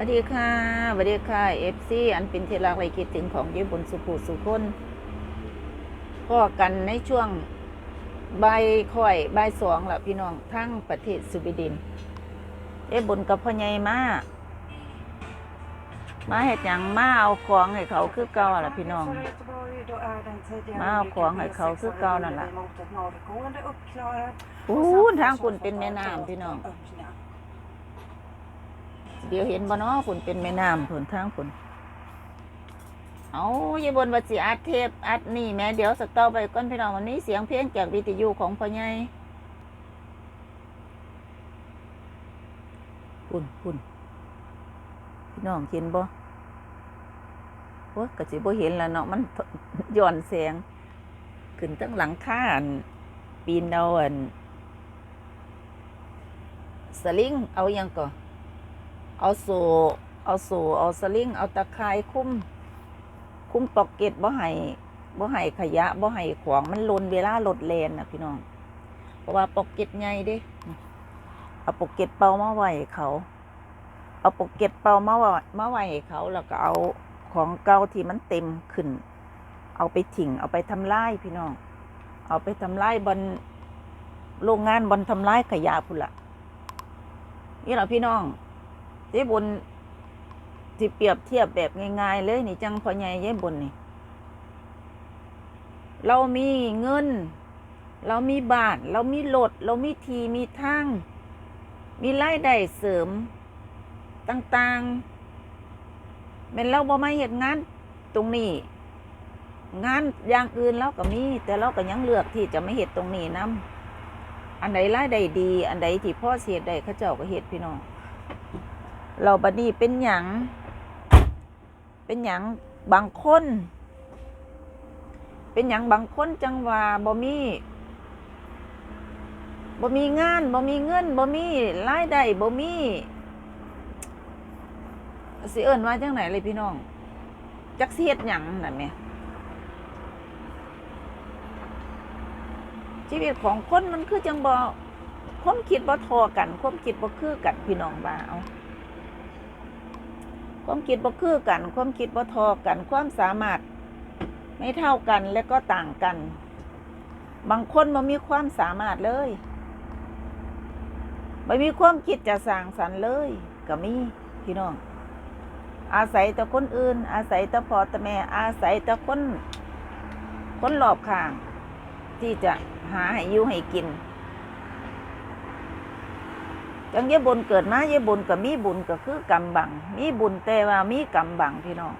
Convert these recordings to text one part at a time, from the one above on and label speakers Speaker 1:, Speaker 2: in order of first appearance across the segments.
Speaker 1: วัสดีค่ะสวัสดีค่ะเอฟซีอันเป็นเที่รักไรคิดถึงของญี่ปุ่นสุภูสุคนพ่อกันในช่วงใบค่อยใบสองละพี่น้องทั้งประเทศสวีเดนเอ้บุญกับพ่อใหญ่มามาเห็ดหยังมาเอาของให้เขาคือเก่าล่ะพี่น้อง มาเอาของให้เขาคือเก่านั่นล่ะอู้ทางคุณเป็นแม่น้ำพี่น้อง เดี๋ยวเห็นบ่เนาะคุณเป็นแม่น้ำผลทางคุณเอาอย่าบนว่าสิอัดเทปอัดนี่แม่เดี๋ยวสต็อไปก่อนพี่น้องวันนี้เสียงเพลงจากวิทยุของพ่อใหญ่คุณคุณพี่น้องเห็นบ่โอ้ก็สิบ่เห็นแล้วเนาะมันย้อนแสง ขึ้นตั้งหลังคาอันปีนเอาอันสลิงเอาอยังก่อ เอาโซเอาโซเอาสลิงเอาตะข่ายคุ้ม คุ้มปอกเก็ตบ่ให้บ่ให้ขยะบ่ให้ขวางมันลนเวลารถแลนน่ะพี่น้อง เพราะว่าปอกเก็ตใหญ่เด้เอาปอกเก็ตเป่ามาไว้เขา เอาปอกเก็ตเป่ามาไว้มาไว้เขาแล้วก็เอาของเก่าที่มันเต็มขึ้น เอาไปถิ่งเอาไปทำลายพี่น้อง เอาไปทำลายบนโรงงานบนทำลายขยะพุ่นละนี่เหรอพี่น้อง ที่บนที่เปรียบเทียบแบบง่ายๆเลยนี่จังพอใหญ่เย้บนนี่ เรามีเงิน เรามีบานเรามีรถเรามีทีมีทางมีรายได้เสริมต่างๆเป็นเราบ่มาเห็นงานตรงนี้ งานอย่างอื่นเราก็มี แต่เราก็ยังเลือกที่จะไม่เห็ดตรงนี้นํอันใดรายได้ดี อันใดที่พ่อเสียได้เขาเจ้าก็เห็ดพี่น้อง เราบัดนี้เป็นหยัง เป็นหยังบางคน เป็นหยังบางคนจังว่าบ่มีบ่มีงานบ่มีเงินบ่มีรายได้บ่มีสิเอิ้นว่าจังไหนเลยพี่น้อง จักสิเฮ็ดหยังนั่นแหมชีวิตของคนมันคือจังบ่ความคิดบ่ทอกันความคิดบ่คือกันพี่น้องบ่าเอา ความคิดบ่คือกัน ความคิดบ่ทอกัน ความสามารถไม่เท่ากันและก็ต่างกัน บางคนบ่มีความสามารถเลยบ่มีความคิดจะสร้างสรรค์เลยก็มีพี่น้อง อาศัยแต่คนอื่น อาศัยแต่พ่อแต่แม่ อาศัยแต่คนคนรอบข้าง ที่จะหาให้อยู่ให้กิน จังเยบุญเกิดมาเยบุญก็มีบุญก็คือกำบัง มีบุญแต่ว่ามีกำบังพี่น้อง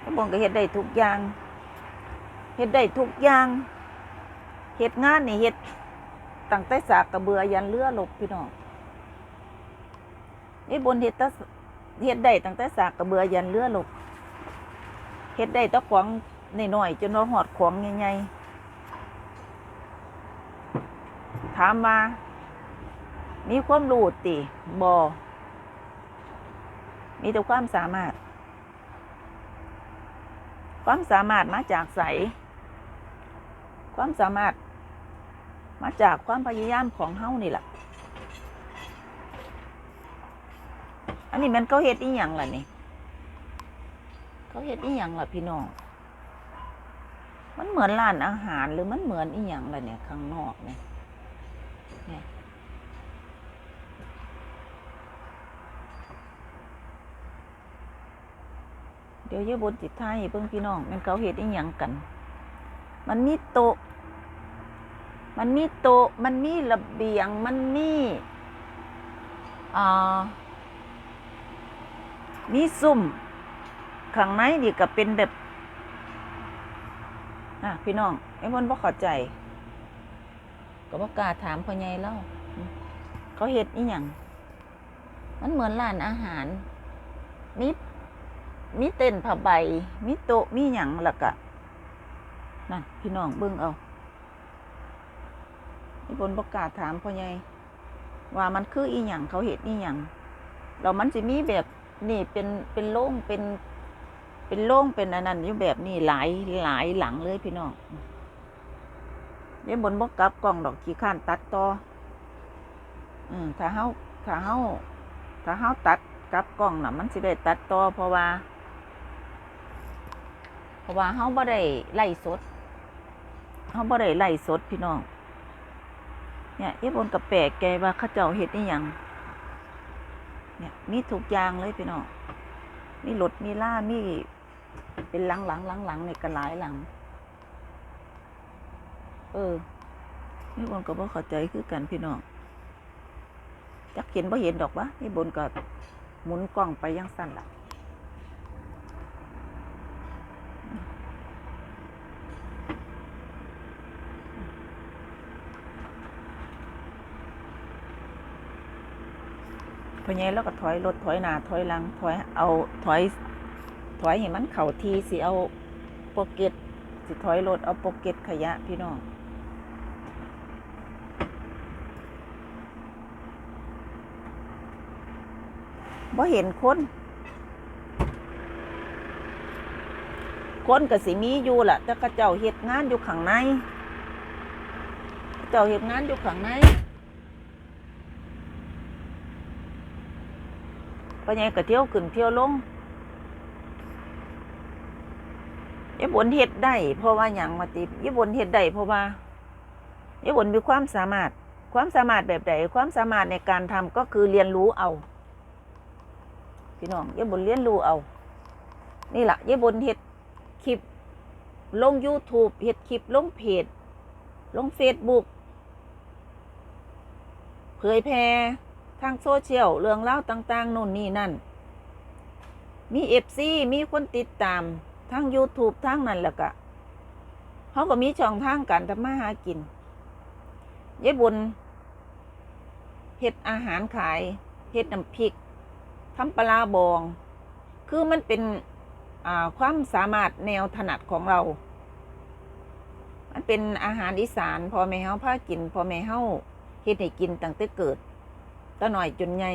Speaker 1: เยบุญก็เฮ็ดได้ทุกอย่างเฮ็ดได้ทุกอย่างเฮ็ดงานนี่เฮ็ดตั้งแต่สากกระเบือยันเรือลบพี่น้องเยบุญเฮ็ดตเฮ็ดได้ตั้งแต่สากกระเบือยันเรือลบเฮ็ดได้ตะขวางน้อยๆจนว่าหอดขวางใหญ่ๆถามว่า มีความรู้ติบอมีแต่ความสามารถ ความสามารถมาจากใส ความสามารถ มาจากความพยายามของเฮานี่แหละอันนี้มันเขาเฮ็ดอีหยังล่ะนี่เขาเฮ็ดอีหยังล่ะพี่น้อง มันเหมือนร้านอาหารหรือมันเหมือนอีหยังล่ะเนี่ยข้างนอกเนี่ยเนี่ย เดี๋ยวเยอบนจิตไทยเพิ่งพี่น้องมันเขาเฮ็ดอีหยังกัน มันมีโตมันมีโตมันมีระเบียง มันมีอ่ามีซุ่มข้างในนี่ก็เป็นแบบอะพี่น้องไอ้บนบ่เข้าใจ ก็บ่กล้าถามพ่อใหญ่เล่าเขาเฮ็ดอีหยังมันเหมือนร้านอาหาร มี มีเต็นผ้าใบ มีโต๊ะมีหยังล้วก็นั่นพี่น้องเบิ่งเอาไอ้บนบ่กล้าถามพ่อใหญ่ว่ามันคืออีหยังเขาเฮ็ดอีหยังแล้วมันสิมีแบบนี่เป็นเป็นโล่งเป็น เป็นโล่งเป็นอันนั้นอยู่แบบนี้หลายหลายหลังเลยพี่น้องเดี๋ยบนบกกลับกล่องดอกขี้ข้านตัดต่ออืมถ้าเฮาถ้าเฮาถ้าเฮาตัดกลับกล้องน่ะ มันสิได้ตัดต่อเพราะว่า ราะว่าเฮาบ่ได้ไล่สดเฮาบ่ได้ไล่สดพี่น้อง เนี่ยยายบนกับแปลกใจว่าเขาเจ้าเฮ็ดอีหยังเนี่ยมีทุกอย่างเลยพี่น้อง มีรถมีล่ามีเป็นหลังหลังหลังหลังในกระหลายหลัง เออนี่บนก็บ่เข้าใจคือกันพี่น้องจักเห็นบ่เห็นดอกวะนี่บนก็หมุนกล้องไปยังสั้นล่ะ พอใหญ่แล้วก็ถอยรถถอยหน้าถอยหลังถอยเอาถอยถอยให้มันเข่าทีสิเอาโปรเก็ตสิถอยรถเอาโปรเก็ตขยะพี่น้องบ่เห็นคนคนก็สิมีอยู่ล่ะแต่กระเจ้าเฮ็ดงานอยู่ข้างใน เจ้าเฮ็ดงานอยู่ข้างใน พอใหญ่ก็เที่ยวขึ้นเที่ยวลงยายบนเฮ็ดได้เพราะว่าหยังมาติยายบนเฮ็ดได้เพราะว่ายายบนมีความสามารถ ความสามารถแบบใดความสามารถในการทำก็คือเรียนรู้เอาพี่น้องยายบนเรียนรู้เอา นี่แหละยายบนเฮ็ดคลิปลง YouTube เฮ็ดคลิปลงเพจลง Facebook เผยแพร่ ทางโซเชียลเรื่องเล่าต่างๆโน่นนี่นั่น มีเอฟซีมีคนติดตามทั้ง YouTube ทั้งนั้นแหละก็เขาก็มีช่องทางการทำมาหากินยายบุญเฮ็ดอาหารขายเฮ็ดน้ำพริกทำปลาบอง คือมันเป็นความสามารถแนวถนัดของเรา มันเป็นอาหารอีสานพอแม่เฮาพากินพอแม่เฮาเฮ็ดให้กินตั้งแต่เกิด ตั้งหน่อยจนใหญ่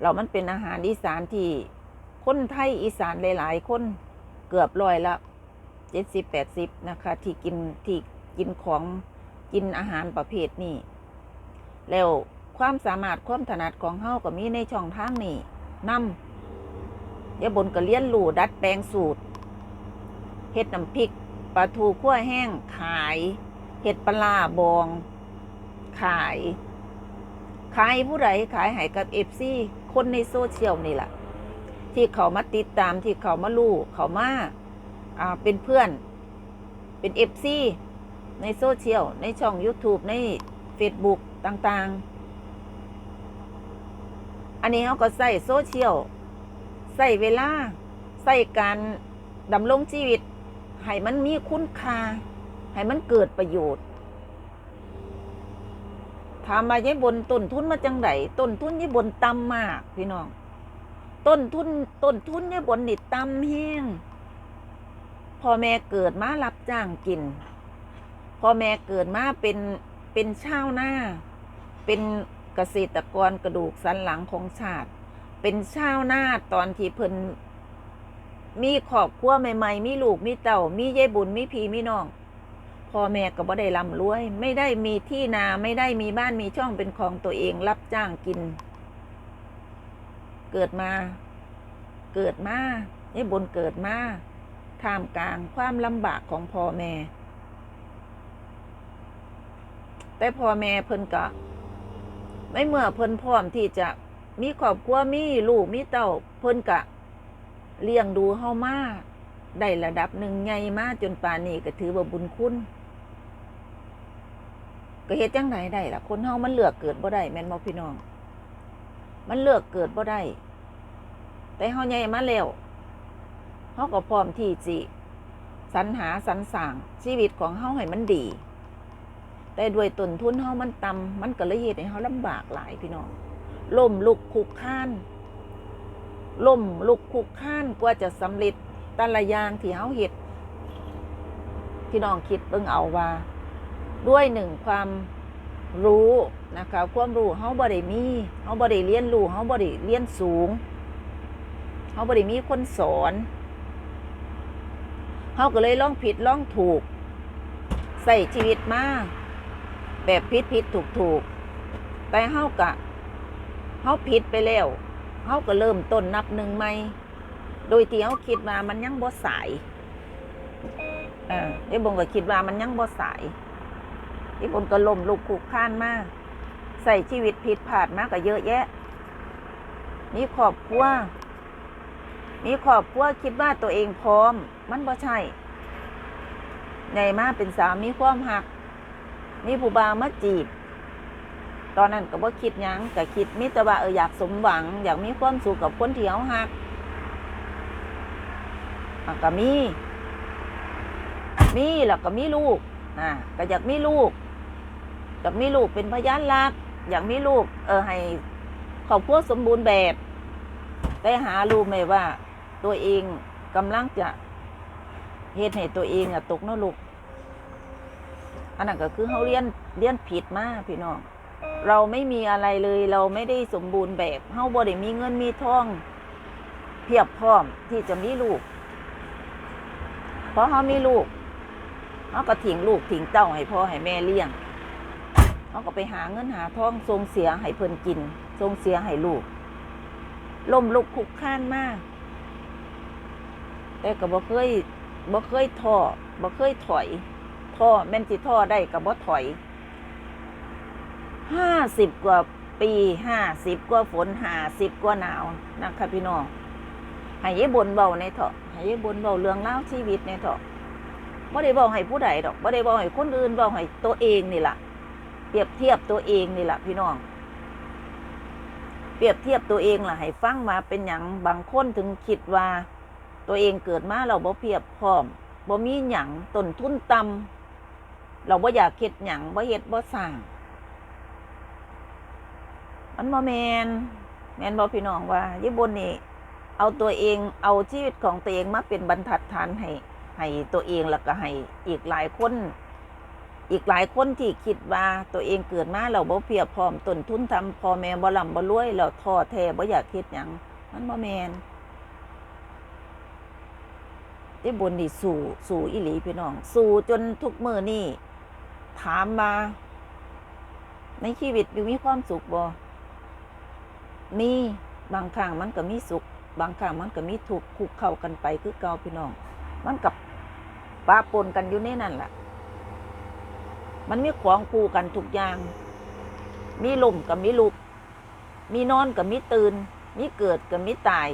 Speaker 1: เรามันเป็นอาหารอีสานที่คนไทยอีสานหลาย ๆ คนเกือบร้อยละเจ็ดสิบแปดสิบนะคะ ที่กินที่กินของกินอาหารประเภทนี้แล้วความสามารถความถนัดของเฮาก็มีในช่องทางนี้นำยาบนก็เลี้ยนรูดัดแปลงสูตรเฮ็ดน้ำพริกปลาทูคั่วแห้งขายเฮ็ดปลาร้าบอง ขาย ขายผู้ใดขายให้กับเอฟซีคนในโซเชียลนี่แหละที่เขามาติดตามที่เขามาลู่เขามาอ่าเป็นเพื่อนเป็นเอฟซีในโซเชียลในช่อง YouTube ใน Facebook ต่างๆ อันนี้เขาก็ใส่โซเชียลใส่เวลาใส่การดำรงชีวิตให้มันมีคุณค่าให้มันเกิดประโยชน์ ถามมายายบนต้นทุนมาจังไดต้นทุนยายบนต่ำมาก พี่น้อง ต้นทุนต้นทุนเนี่ยบนนี่ต่ำแห้งพ่อแม่เกิดมารับจ้างกินพ่อแม่เกิดมาเป็นเป็นชาวนาเป็นเกษตรกรกระดูกสันหลังของชาติ เป็นชาวนาตอนที่เพิ่นมีครอบครัวใหม่ ๆ มีลูกมีเต่ามียายบุญมีพี่มีน้อง พ่อแม่ก็บ่ได้ร่ำรวย ไม่ได้มีที่นาไม่ได้มีบ้านมีช่องเป็นของตัวเองรับจ้างกิน เกิดมา เกิดมาไอ้บนเกิดมาท่ามกลางความลำบากของพ่อแม่ แต่พ่อแม่เพิ่นก็ไม่เมื่อเพิ่นพร้อมที่จะมีครอบครัวมีลูกมีเต้าเพิ่นกะเลี้ยงดูเฮามาได้ระดับหนึ่งใหญ่มาจนป่านนี้ก็ถือว่าบุญคุณ ก็เฮ็ดจังไดได้ล่ะ คนเฮามันเลือกเกิดบ่ได้แม่นบ่พี่น้อง มันเลือกเกิดบ่ได้ แต่เฮาใหญ่มาแล้วเฮาก็พร้อมที่จิสรรหาสรรสร้างชีวิตของเฮาให้มันดี แต่ด้วยต้นทุนเฮามันต่ำมันก็เลยเฮ็ดให้เฮาลำบากหลายพี่น้องล่มลุกคุกค้านล่มลุกคุกค้านกว่าจะสำเร็จแต่ละอย่างที่เฮาเฮ็ดพี่น้องคิดเบิ่งเอาว่า ด้วยหนึ่งความรู้นะคะความรู้เฮาบ่ได้มีเฮาบ่ได้เรียนรู้เฮาบ่ได้เรียนสูงเฮาบ่ได้มีคนสอนเฮาก็เลยลองผิดลองถูกใส่ชีวิตมาแบบผิดผิดถูกถูกแต่เฮากะเฮาผิดไปแล้วเฮาก็เริ่มต้นนับหนึ่งใหม่โดยที่เฮาคิดว่ามันยังบ่สายเอ่าไอ้บงก็คิดว่ามันยังบ่สาย ไอ้บนก็ล้มลุกคุกคลานมาก ใส่ชีวิตผิดพลาดมากก็เยอะแยะ มีครอบครัวมีครอบครัวคิดว่าตัวเองพร้อม มันบ่ใช่ไงมาเป็นสามีความหัก มีผู้บ่าวมาจีบ ตอนนั้นก็บ่คิดยังก็คิดมิต่ว่าเอออยากสมหวัง อยากมีความสุขกับคนที่เขาหักอะก็มี มีแล้วก็มีลูกนะก็อยากมีลูก อยากมีลูกเป็นพยานรัก อยากมีลูกเออให้ครอบครัวสมบูรณ์แบบแต่หารู้ไหมว่า ตัวเองกำลังจะเหตุให้ตัวเองอะตกนรกอันนั้นก็คือเขาเรียนเรียนผิดมากพี่น้อง เราไม่มีอะไรเลยเราไม่ได้สมบูรณ์แบบเฮาบ่ได้มีเงินมีทองเพียบพร้อมที่จะมีลูก เพราะเฮามีลูกเฮาก็ทิ้งลูกทิ้งเต้าให้พ่อให้แม่เลี้ยง เฮาก็ไปหาเงินหาทองส่งเสียให้เพิ่นกินส่งเสียให้ลูกล่มลุกคลุกคลานมาก แต่ก็บ่เคยบ่เคยท้อบ่เคยถอยท้อแม่นสิท้อได้ก็บ่ถอยห้าสิบกว่าปีห้าสิบกว่าฝนห้าสิบกว่าหนาวนะคะพี่น้องให้ยายบนเบาในเถาะให้ยายบนเบาเรื่องเล่าชีวิตในเถาะไม่ได้บอกให้ผู้ใดดอกไม่ได้บอกให้คนอื่นบอกให้ตัวเองนี่แหละ รียบเทียบตัวเองนี่แหละพี่น้อง เปรียบเทียบตัวเองล่ะให้ฟังมาเป็นอย่างบางคนถึงคิดว่า ตัวเองเกิดมาเราบ่เพียบพร้อมบ่มีหยังต้นทุนต่ำเราบ่อยากเฮ็ดหยังบ่เฮ็ดบ่สร้างมันบ่แมนแมนบอพี่น้องว่าญี่ปุ่นนี่เอาตัวเองเอาชีวิตของตัวเองมาเป็นบรรทัดฐานให้ให้ตัวเองแล้วก็ให้อีกหลายคน อีกหลายคนที่คิดว่าตัวเองเกิดมาเราบ่เพียบพร้อมต้นทุนทำพ่อแม่บ่ลำบ่รวยแล้วท้อแท้บ่อยากเฮ็ดหยังมันบ่แมนที่บนนี่สู่สู่อีหลีพี่น้อง สู่จนทุกมือนี่ถามมา ในชีวิตอยู่มีความสุขบ่มีบางครั้งมันก็มีสุข บางครั้งมันก็มีทุกข์คุกเข้ากันไปคือเก่าพี่น้อง มันกับปาปนกันอยู่ในนั่นแหละ มันมีของคู่กันทุกอย่าง มีลมกับมีลุก มีนอนกับมีตื่น มีเกิดกับมีตาย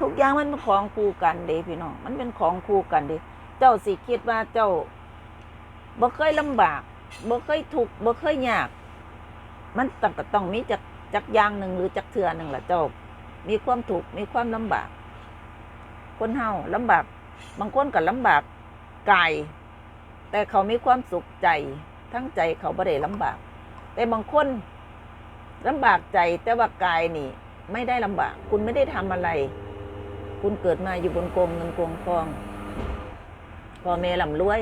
Speaker 1: ทุกอย่างมันเป็นของคู่กันเด้พี่น้อง มันเป็นของคู่กันเด้เจ้าสิคิดว่าเจ้าบ่เคยลำบากบ่เคยทุกข์บ่เคยยาก มันต้องต้องมีจักจักอย่างหนึ่งหรือจักเทือหนึ่งแหละเจ้า มีความถูกข์มีความลำบาก คนเฮาลำบาก บางคนก็ลำบาก กาย แต่เขามีความสุขใจ ทั้งใจเขาบ่ได้ลำบาก แต่บางคนลำบากใจแต่ว่ากายนี่ ไม่ได้ลำบาก คุณไม่ได้ทำอะไร คุณเกิดมาอยู่บนกองเงินกองทองพ่อแม่ลำรวย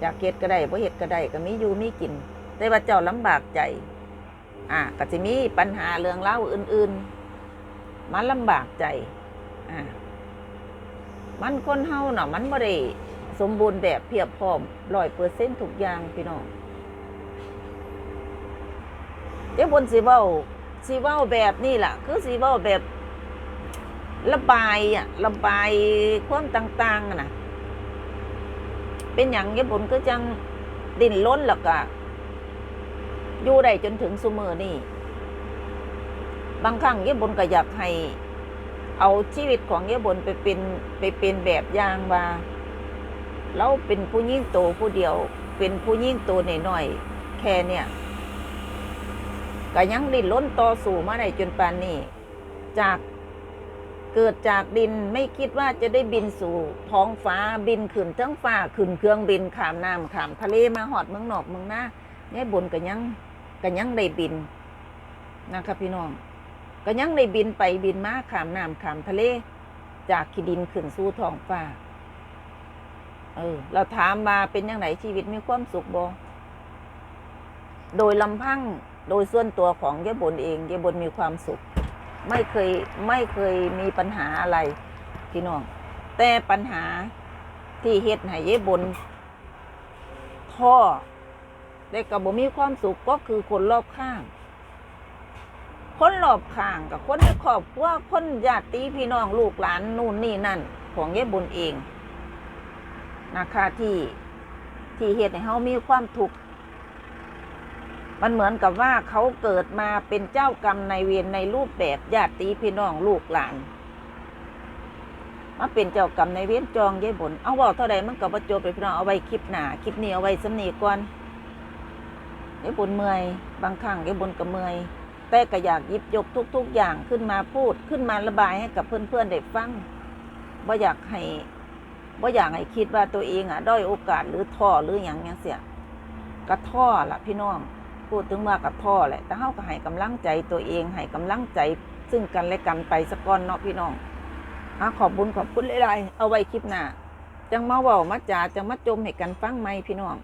Speaker 1: อยากเฮ็ดก็ได้บ่เฮ็ดก็ได้ก็มีอยู่มีกิน แต่ว่าเจ้าลำบากใจ อ่าก็จะมีปัญหาเรื่องเล่าอื่น ๆ มันลำบากใจ อ่ามันคนเฮาเนาะมันบ่ได้ สมบูรณ์แบบเพียบพร้อมร้อยเปอร์เซ็นทุกอย่างพี่น้องเจ้าบนสีเว้าสีเว้าแบบนี้ล่ะคือสีเว้าแบบระบายอะระบายความต่างๆนะเป็นอย่างเงี้ยบนก็จังดินล้นแล้วก็อยู่ได้จนถึงสุมือนี่ บางครั้งเย่บนก็อยากให้ เอาชีวิตของเย่บนไปเป็นไปเป็นแบบอย่างว่า เราเป็นผู้ยิ่งโตผู้เดียว เป็นผู้ยิ่งโตหน่อยๆแค่เนี่ยก็ยังดิ้นล้นต่อสู้มาได้จนปานนี้ จากเกิดจากดินไม่คิดว่าจะได้บินสู่ท้องฟ้าบินขึ้นเทั้งฟ้าขึ้นเครื่องบินขามน้ำขามทะเลมาหอดเมืองนอกเมืองหน้าเนี่ยบนก็ยังก็ยังได้บินนะครับพี่น้องก็ยังได้บินไปบินมาขามน้ำขามทะเล จากขีดินขึ้นสู่ท้องฟ้า เออ เราถามมาเป็นยังไงชีวิตมีความสุขบ่โดยลำพังโดยส่วนตัวของยายบนเองยายบนมีความสุข ไม่เคยไม่เคยมีปัญหาอะไรพี่น้อง แต่ปัญหาที่เฮ็ดให้ยายบนท้อแต่กับบ่มีความสุขก็คือคนรอบข้าง คนรอบข้างกับคนในครอบครัวคนญาติพี่น้องลูกหลานนู่นนี่นั่น ของยายบุญเอง นะคะที่ที่เหตุให้เฮามีความทุกข์มันเหมือนกับว่าเขาเกิดมาเป็นเจ้ากรรมในเวรในรูปแบบญาติพี่น้องลูกหลานมาเป็นเจ้ากรรมในเวรจองยายบุญเอาเว่าเท่าใดมันก็บ่จบเลยพี่น้องเอาไว้คลิปหนาคลิปนี้เอาไว้สำนีก่อนยายบุญเมื่อยบางครั้งยายบุญก็เมื่อยแต่ก็อยากยิบยกทุก ๆ อย่างขึ้นมาพูดขึ้นมาระบายให้กับเพื่อนๆได้ฟังว่าอยากให้ ว่าอยากให้คิดว่าตัวเองอะด้อยโอกาสหรือท่อหรืออย่างเงี้ยเสียกระท้อละพี่น้องพูดถึงว่ากระท้อแหละแต่เฮาก็ให้กำลังใจตัวเองให้กำลังใจ ซึ่งกันและกันไปสักก้อนเนาะพี่น้องอะขอบบุญขอบคุณหลายๆเอาไว้คลิปหน้าจังมาว่ามาจาจังมาจมให้กันฟังไหมพี่น้อง